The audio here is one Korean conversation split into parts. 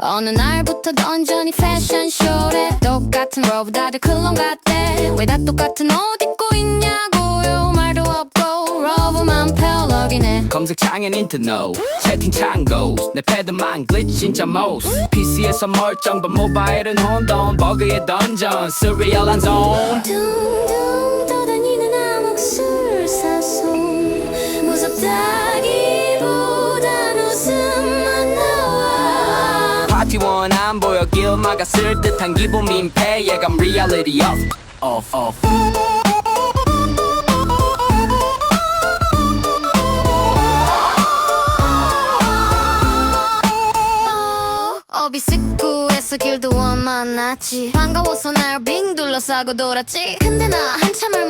어느 날부터 던전이 패션쇼래. 똑같은 로브 다들 클론 같대 왜 다 똑같은 옷 입고 있냐고요. 말도 없고 로브만 펠럭이네. 검색창엔 인터노 채팅창 goes 내 패드만 glitch 진짜 most. PC에서 멀쩡한 모바일은 혼돈. 버그의 던전 스리얼한 zone 파티원 안 보여 길 막았을 듯한 기분 민폐 예감 reality off off off 어비스쿠에서 길드원 만났지. 반가워서 날 빙 둘러싸고 돌았지. 근데 나 한참을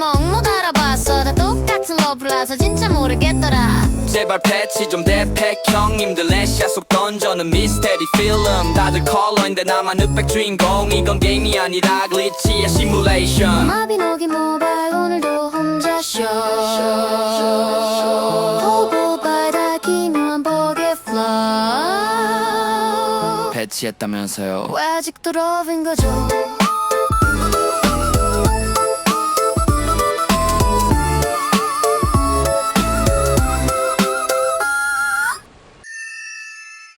모르겠더라. 제발 패치 좀 대팩. 형님들 내샷 속 던져는 미스테리 필름. 다들 컬러인데 나만 흑백 주인공. 이건 게임이 아니라 글리치의 시뮬레이션. 마비노기 모바일 오늘도 혼자 쇼 보고 바다 기묘한 버게 플로우 패치했다면서요. 왜 아직도 러브인 거죠